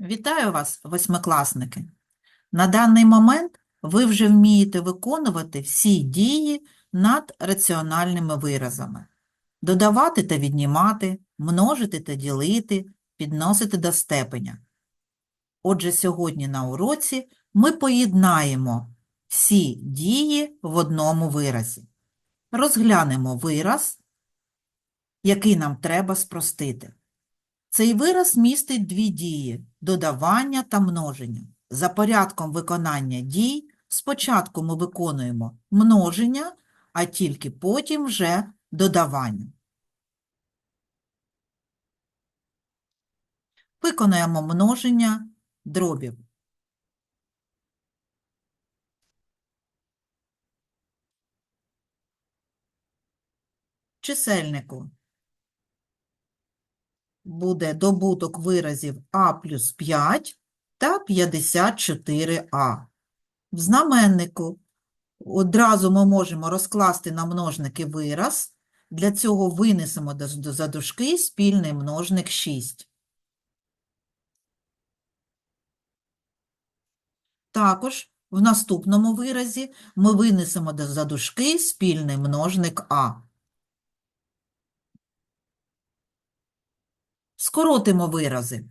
Вітаю вас, восьмикласники! На даний момент ви вже вмієте виконувати всі дії над раціональними виразами. Додавати та віднімати, множити та ділити, підносити до степеня. Отже, сьогодні на уроці ми поєднаємо всі дії в одному виразі. Розглянемо вираз, який нам треба спростити. Цей вираз містить дві дії – додавання та множення. За порядком виконання дій спочатку ми виконуємо множення, а тільки потім вже додавання. Виконуємо множення дробів. Чисельнику буде добуток виразів а плюс 5 та 54а. В знаменнику одразу ми можемо розкласти на множники вираз. Для цього винесемо до задушки спільний множник 6. Також в наступному виразі ми винесемо до задушки спільний множник а. Скоротимо вирази.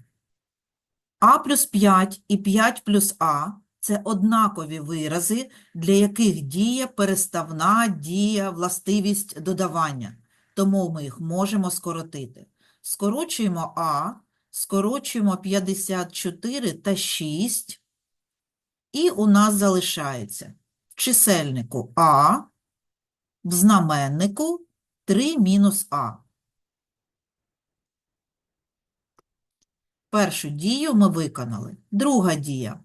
А плюс 5 і 5 плюс А – це однакові вирази, для яких діє переставна дія властивість додавання. Тому ми їх можемо скоротити. Скорочуємо А, скорочуємо 54 та 6, і у нас залишається в чисельнику А, в знаменнику 3 мінус А. Першу дію ми виконали. Друга дія.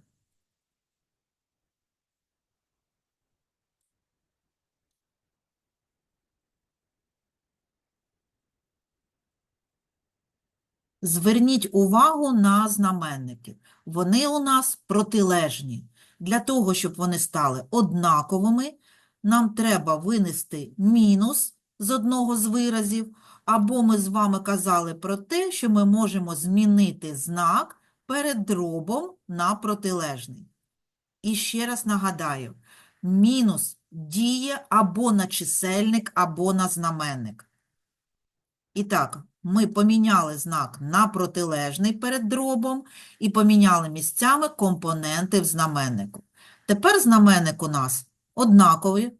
Зверніть увагу на знаменники. Вони у нас протилежні. Для того, щоб вони стали однаковими, нам треба винести мінус з одного з виразів, або ми з вами казали про те, що ми можемо змінити знак перед дробом на протилежний. І ще раз нагадаю, мінус діє або на чисельник, або на знаменник. І так, ми поміняли знак на протилежний перед дробом і поміняли місцями компоненти в знаменнику. Тепер знаменник у нас однаковий,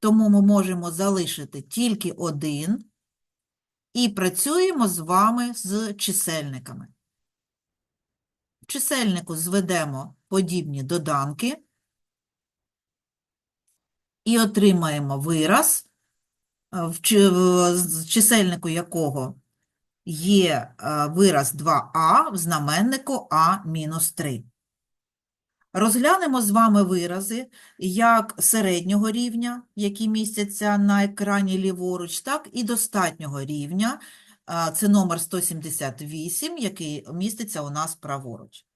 тому ми можемо залишити тільки один і працюємо з вами з чисельниками. В чисельнику зведемо подібні доданки і отримаємо вираз, в з чисельнику якого є е, вираз 2а в знаменнику а-3. Розглянемо з вами вирази як середнього рівня, які містяться на екрані ліворуч, так і достатнього рівня. Це номер 178, який міститься у нас праворуч.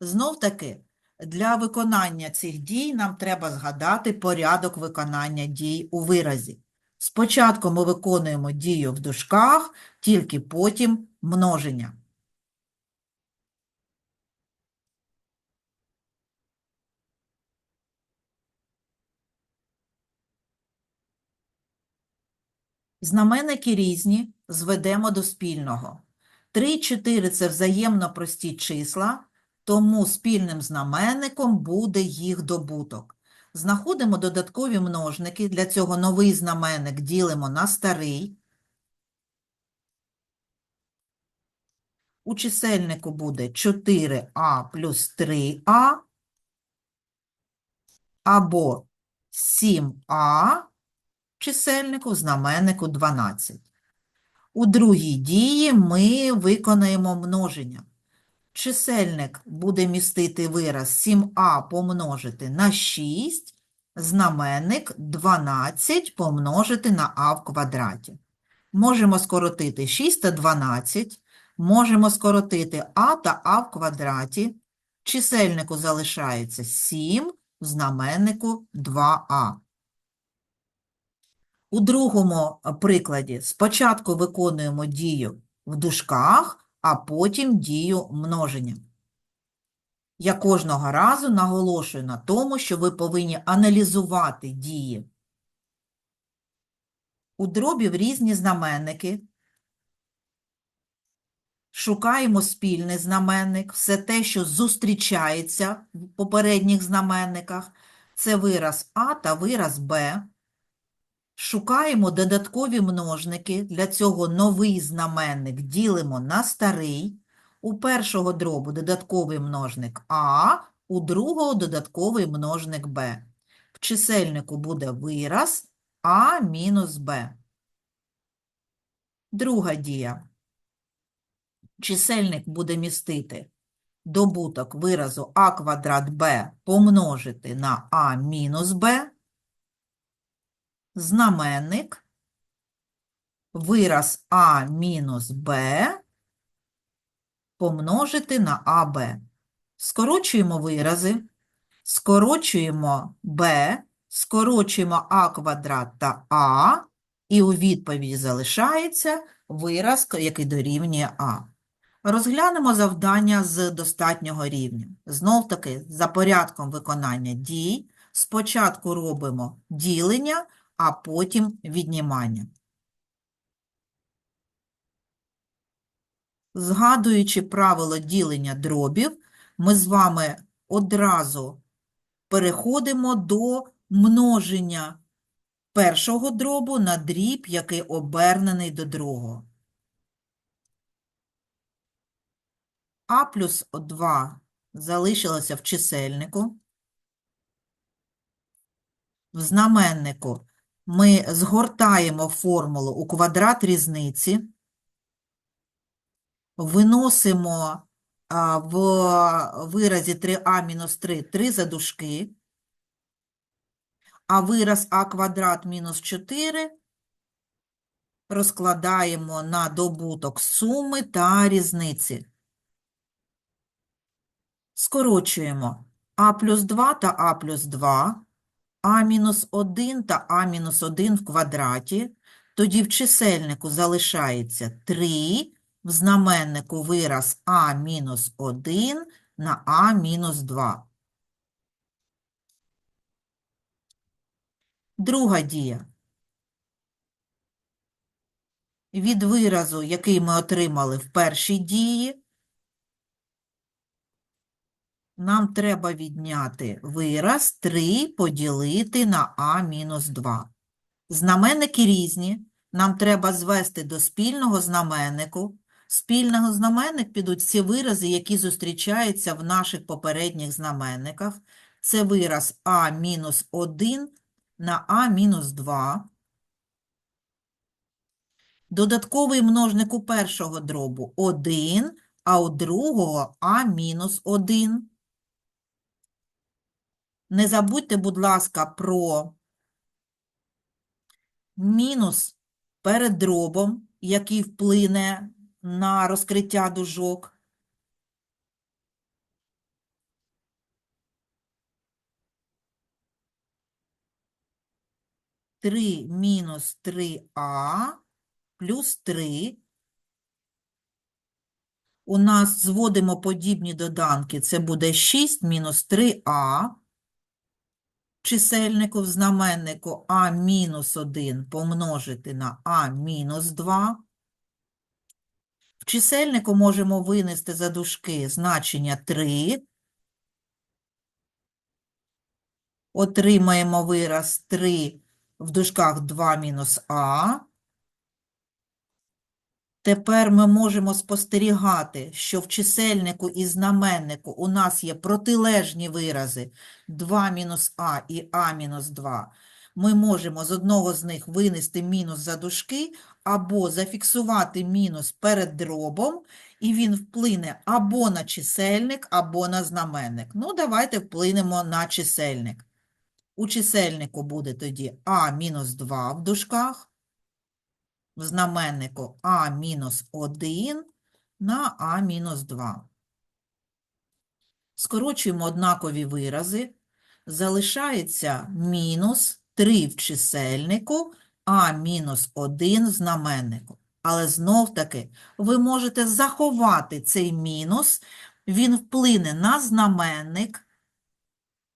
Знов таки, для виконання цих дій нам треба згадати порядок виконання дій у виразі. Спочатку ми виконуємо дію в дужках, тільки потім множення. Знаменники різні, зведемо до спільного. 3 і 4 – це взаємно прості числа, тому спільним знаменником буде їх добуток. Знаходимо додаткові множники, для цього новий знаменник ділимо на старий. У чисельнику буде 4а плюс 3а або 7а чисельнику, знаменнику 12. У другій дії ми виконаємо множення. Чисельник буде містити вираз 7а помножити на 6, знаменник 12 помножити на а в квадраті. Можемо скоротити 6 та 12, можемо скоротити а та а в квадраті. Чисельнику залишається 7, в знаменнику 2а. У другому е, прикладі спочатку виконуємо дію в дужках, а потім дію множення. Я кожного разу наголошую на тому, що ви повинні аналізувати дії. У дробів різні знаменники. Шукаємо спільний знаменник, все те, що зустрічається в попередніх знаменниках. Це вираз А та вираз Б. Шукаємо додаткові множники. Для цього новий знаменник ділимо на старий. У першого дробу додатковий множник А, у другого додатковий множник Б. В чисельнику буде вираз А мінус Б. Друга дія. Чисельник буде містити добуток виразу а квадрат b помножити на а мінус b, знаменник, вираз а мінус b помножити на аб. Скорочуємо вирази, скорочуємо b, скорочуємо а квадрат та а, і у відповіді залишається вираз, який дорівнює а. Розглянемо завдання з достатнього рівня. Знов-таки, за порядком виконання дій, спочатку робимо ділення, а потім віднімання. Згадуючи правило ділення дробів, ми з вами одразу переходимо до множення першого дробу на дріб, який обернений до другого. А плюс 2 залишилося в чисельнику. В знаменнику ми згортаємо формулу у квадрат різниці, виносимо в виразі 3а мінус 3 3 задушки, а вираз а квадрат мінус 4 розкладаємо на добуток суми та різниці. Скорочуємо. А плюс 2 та а плюс 2, а мінус 1 та а мінус 1 в квадраті. Тоді в чисельнику залишається 3, в знаменнику вираз а мінус 1 на А-2. Друга дія. Від виразу, який ми отримали в першій дії, нам треба відняти вираз 3 поділити на а мінус 2. Знаменники різні. Нам треба звести до спільного знаменнику. Спільного знаменник підуть всі вирази, які зустрічаються в наших попередніх знаменниках. Це вираз а мінус 1 на а мінус 2. Додатковий множник у першого дробу 1, а у другого а мінус 1. Не забудьте, будь ласка, про мінус перед дробом, який вплине на розкриття дужок. Три мінус 3а плюс 3. У нас зводимо подібні доданки. Це буде 6 мінус 3а чисельнику в знаменнику а мінус 1 помножити на а мінус 2. В чисельнику можемо винести за дужки значення 3. Отримаємо вираз 3 в дужках 2 мінус а. Тепер ми можемо спостерігати, що в чисельнику і знаменнику у нас є протилежні вирази 2 мінус а і а мінус 2. Ми можемо з одного з них винести мінус за дужки, або зафіксувати мінус перед дробом, і він вплине або на чисельник, або на знаменник. Ну, давайте вплинемо на чисельник. У чисельнику буде тоді а мінус 2 в дужках в знаменнику а мінус 1 на А-2. Скорочуємо однакові вирази. Залишається мінус 3 в чисельнику, а мінус 1 в знаменнику. Але знов-таки ви можете заховати цей мінус він вплине на знаменник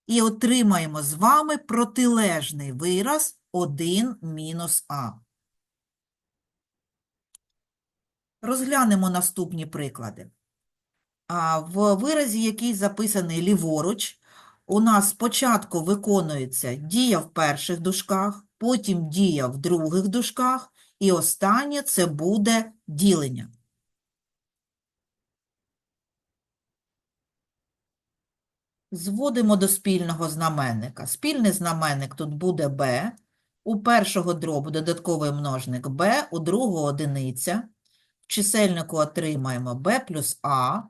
і отримаємо з вами протилежний вираз 1 мінус а. Розглянемо наступні приклади. В виразі, який записаний ліворуч, у нас спочатку виконується дія в перших дужках, потім дія в других дужках, і останнє це буде ділення. Зводимо до спільного знаменника. Спільний знаменник тут буде b. У першого дробу додатковий множник b, у другого одиниця. В чисельнику отримаємо b плюс a.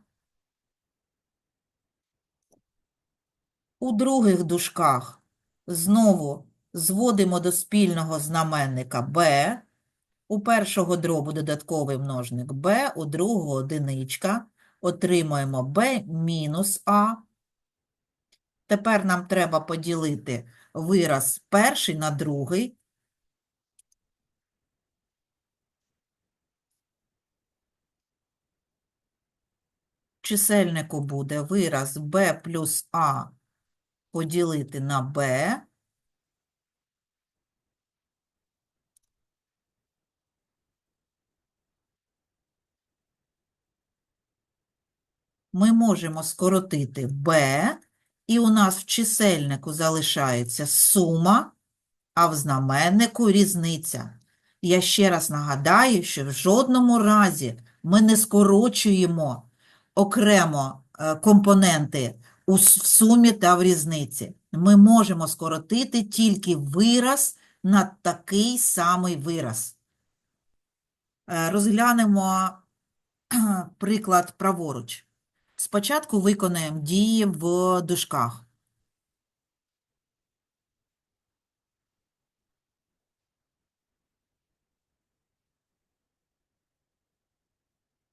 У других дужках знову зводимо до спільного знаменника b. У першого дробу додатковий множник b, у другого одиничка. Отримаємо b мінус a. Тепер нам треба поділити вираз перший на другий. Чисельнику буде вираз b плюс a поділити на b. Ми можемо скоротити b, і у нас в чисельнику залишається сума, а в знаменнику різниця. Я ще раз нагадаю, що в жодному разі ми не скорочуємо окремо е, компоненти в сумі та в різниці. Ми можемо скоротити тільки вираз на такий самий вираз. Е, Розглянемо приклад праворуч. Спочатку виконаємо дії в дужках.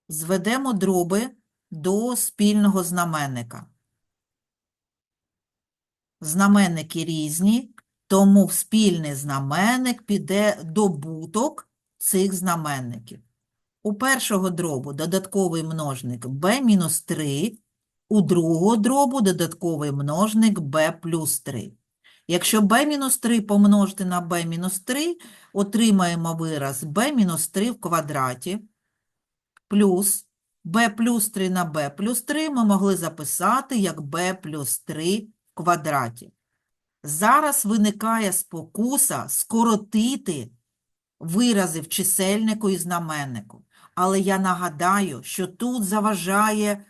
Зведемо дроби до спільного знаменника. Знаменники різні, тому в спільний знаменник піде добуток цих знаменників. У першого дробу додатковий множник b-3, у другого дробу додатковий множник b плюс 3. Якщо b-3 помножити на b-3, отримаємо вираз b-3 в квадраті плюс b плюс 3 на b плюс 3 ми могли записати як b плюс 3 в квадраті. Зараз виникає спокуса скоротити вирази в чисельнику і знаменнику. Але я нагадаю, що тут заважає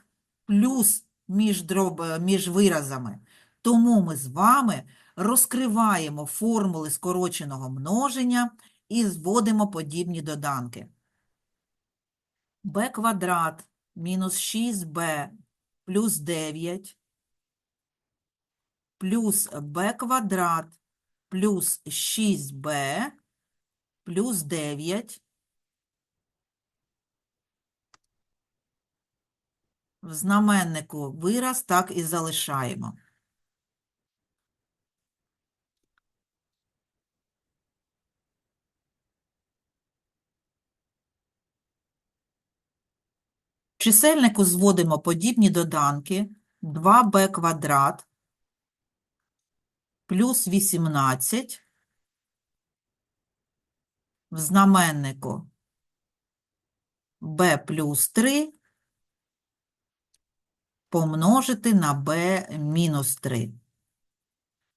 плюс між, дроб... між виразами. Тому ми з вами розкриваємо формули скороченого множення і зводимо подібні доданки. B квадрат мінус 6b плюс 9 плюс b квадрат плюс 6b плюс 9 в знаменнику вираз так і залишаємо. Чисельнику зводимо подібні доданки 2b квадрат плюс 18 в знаменнику b плюс 3 помножити на b мінус 3.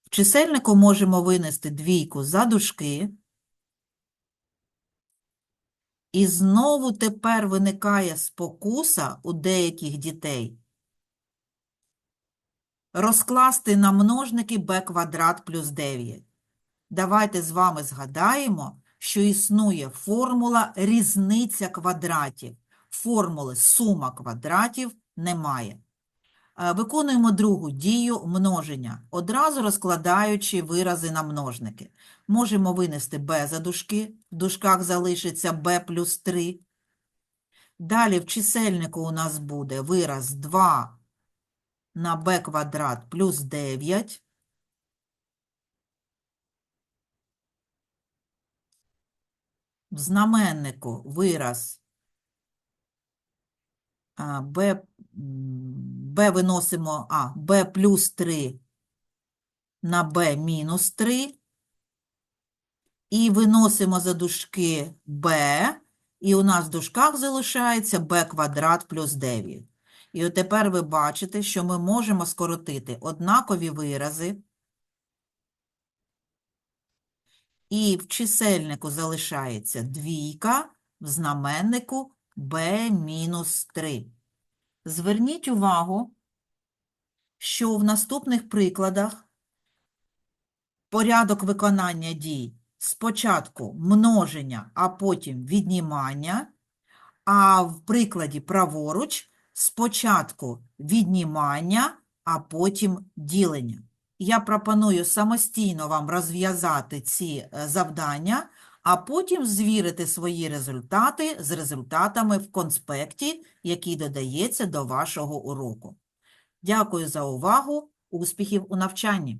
В чисельнику можемо винести двійку за дужки. І знову тепер виникає спокуса у деяких дітей розкласти на множники b квадрат плюс 9. Давайте з вами згадаємо, що існує формула різниця квадратів. Формули сума квадратів немає. Е, Виконуємо другу дію множення, одразу розкладаючи вирази на множники. Можемо винести b за дужки, в дужках залишиться b плюс 3. Далі в чисельнику у нас буде вираз 2 на b квадрат плюс 9. В знаменнику вираз b, м, b виносимо, а, b плюс 3 на b мінус 3. І виносимо за дужки b, і у нас в дужках залишається b квадрат плюс 9. І от тепер ви бачите, що ми можемо скоротити однакові вирази, і в чисельнику залишається двійка, в знаменнику b мінус 3. Зверніть увагу, що в наступних прикладах порядок виконання дій спочатку множення, а потім віднімання, а в прикладі праворуч спочатку віднімання, а потім ділення. Я пропоную самостійно вам розв'язати ці е, завдання, а потім звірити свої результати з результатами в конспекті, який додається до вашого уроку. Дякую за увагу. Успіхів у навчанні!